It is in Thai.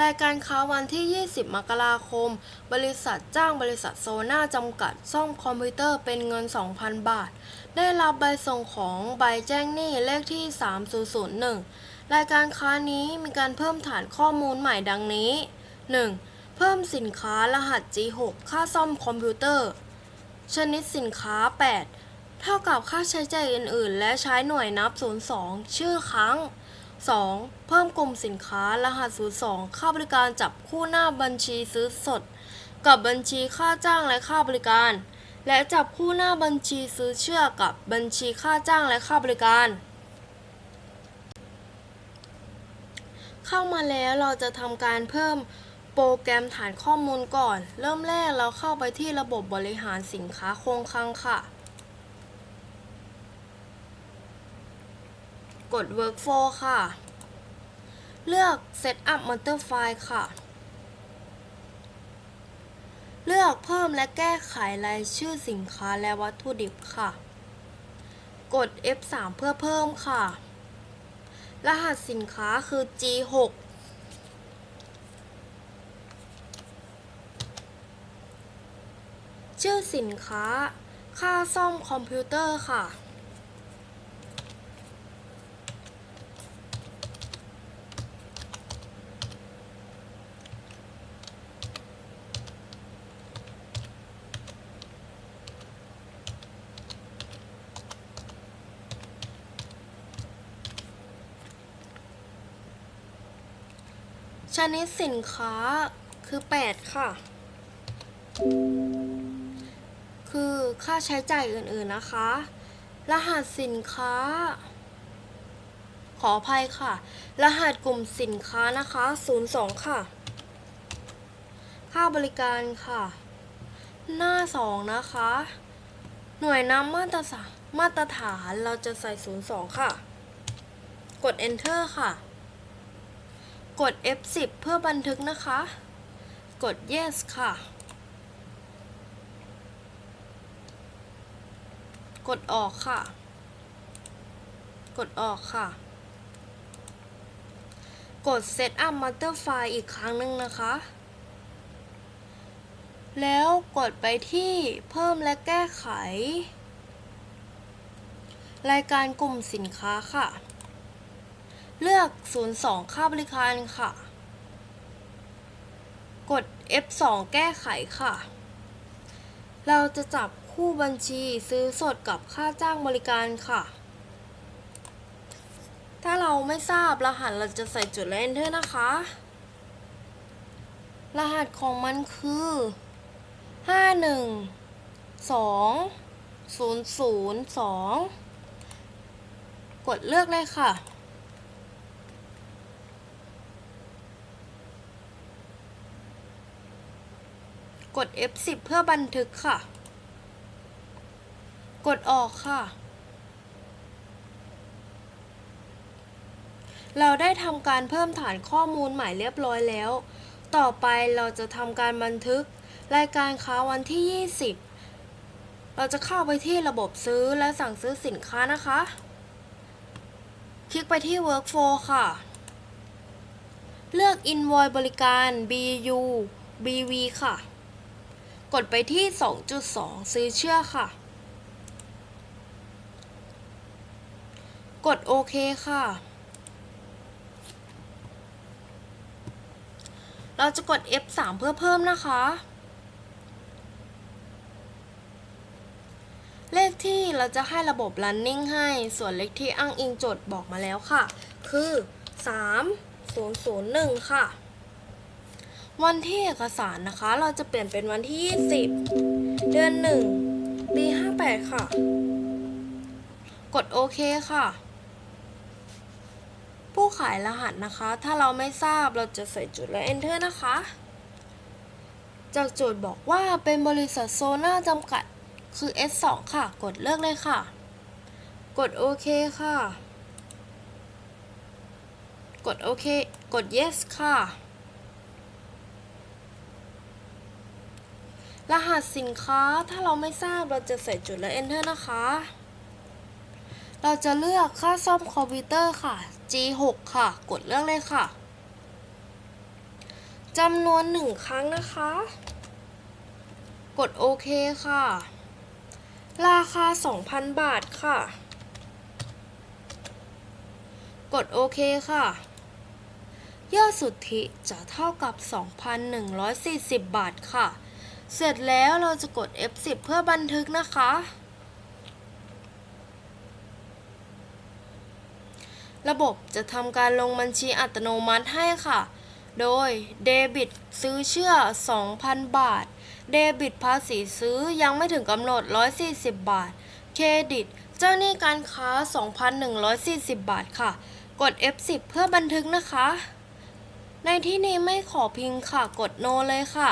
รายการค้าวันที่ 20 มกราคม บริษัทจ้างบริษัทโซน่าจำกัด ซ่อมคอมพิวเตอร์เป็นเงิน 2,000 บาท ได้รับใบส่งของใบแจ้งหนี้เลขที่ 3001 รายการค้านี้มีการเพิ่มฐานข้อมูลใหม่ดังนี้ 1. เพิ่มสินค้ารหัส G6 ค่าซ่อมคอมพิวเตอร์ ชนิดสินค้า 8 เท่ากับค่าใช้จ่ายอื่น ๆ และใช้หน่วยนับ 02 ชื่อครั้ง 2. เพิ่มกลุ่มสินค้ารหัส 02 ค่าบริการจับคู่หน้าบัญชีซื้อสด กับบัญชีค่าจ้างและค่าบริการ และจับคู่หน้าบัญชีซื้อเชื่อกับบัญชีค่าจ้างและค่าบริการ เข้ามาแล้วเราจะทำการเพิ่มโปรแกรมฐานข้อมูลก่อน เริ่มแรกเราเข้าไปที่ระบบบริหารสินค้าคงคลังค่ะ กด workflow ค่ะ เลือก setup master file ค่ะ เลือกเพิ่มและแก้ไขรายชื่อสินค้าและวัตถุดิบค่ะ กด F3 เพื่อเพิ่มค่ะ รหัสสินค้าคือ G6 ชื่อสินค้า ค่าซ่อมคอมพิวเตอร์ค่ะ ชนิดสินค้าคือ 8 ค่ะ คือค่าใช้จ่ายอื่นๆนะคะ รหัสสินค้า ขออภัยค่ะ รหัสกลุ่มสินค้านะคะ 02 ค่ะ ค่าบริการค่ะ หน้า 2 นะคะ หน่วยน้ำมาตรฐานมาตรฐานเราจะใส่ 02 ค่ะ กด enter ค่ะ กด F10 เพื่อบันทึกนะคะ กด yes ค่ะ กดออกค่ะ กดออกค่ะ กด set up master file อีกครั้งหนึ่งนะคะ แล้วกดไปที่เพิ่มและแก้ไข รายการกลุ่มสินค้าค่ะ เลือก 02 ค่าบริการค่ะ กด F2 แก้ไขค่ะ เราจะจับคู่บัญชีซื้อสดกับค่าจ้างบริการค่ะ ถ้าเราไม่ทราบรหัสเราจะใส่จุดและ enter นะคะ รหัสของมันคือ 512 002 กดเลือกเลยค่ะ กด F10 เพื่อบันทึกค่ะ กดออกค่ะ เราได้ทำการเพิ่มฐานข้อมูลใหม่เรียบร้อยแล้ว ต่อไปเราจะทำการบันทึก รายการค้าวันที่ 20 เราจะเข้าไปที่ระบบซื้อและสั่งซื้อสินค้านะคะ คลิกไปที่ workflow ค่ะ เลือก invoice บริการ BU BV ค่ะ กดไปที่ 2.2 ซื้อเชื่อค่ะ กดโอเคค่ะ เราจะกด F3 เพื่อเพิ่มนะคะ เลขที่เราจะให้ระบบ running ให้ ส่วนเลขที่อ้างอิงโจทย์บอกมาแล้วค่ะ คือ 3001 ค่ะ วันที่เอกสารนะคะ เราจะเปลี่ยนเป็นวันที่ 20 เดือน1ปี58 ค่ะ กดโอเคค่ะ ผู้ขายรหัสนะคะ ถ้าเราไม่ทราบเราจะใส่จุดและ enter นะคะ จากโจทย์บอกว่าเป็นบริษัทโซน่าจำกัดคือ S2 ค่ะ กดเลือกเลยค่ะ กดโอเคค่ะ กดโอเค กด yes ค่ะ รหัสสินค้าถ้าเราไม่ทราบเราจะใส่จุดและ enter นะคะ เราจะเลือกค่าซ่อมคอมพิวเตอร์ค่ะ G6 ค่ะ กดเลือกเลยค่ะจำนวนหนึ่งครั้งนะคะ กดโอเคค่ะ ราคา 2,000 บาทค่ะ กดโอเคค่ะยอดสุทธิจะเท่ากับ 2,140 บาทค่ะ เสร็จแล้วเราจะกด F10 เพื่อบันทึกนะคะ ระบบจะทำการลงบัญชีอัตโนมัติให้ค่ะ โดยเดบิตซื้อเชื่อ 2,000 บาท เดบิตภาษีซื้อยังไม่ถึงกำหนด 140 บาท เครดิต เจ้าหนี้การค้า 2,140 บาทค่ะ กด F10 เพื่อบันทึกนะคะ ในที่นี้ไม่ขอพิงค่ะ กดโนเลยค่ะ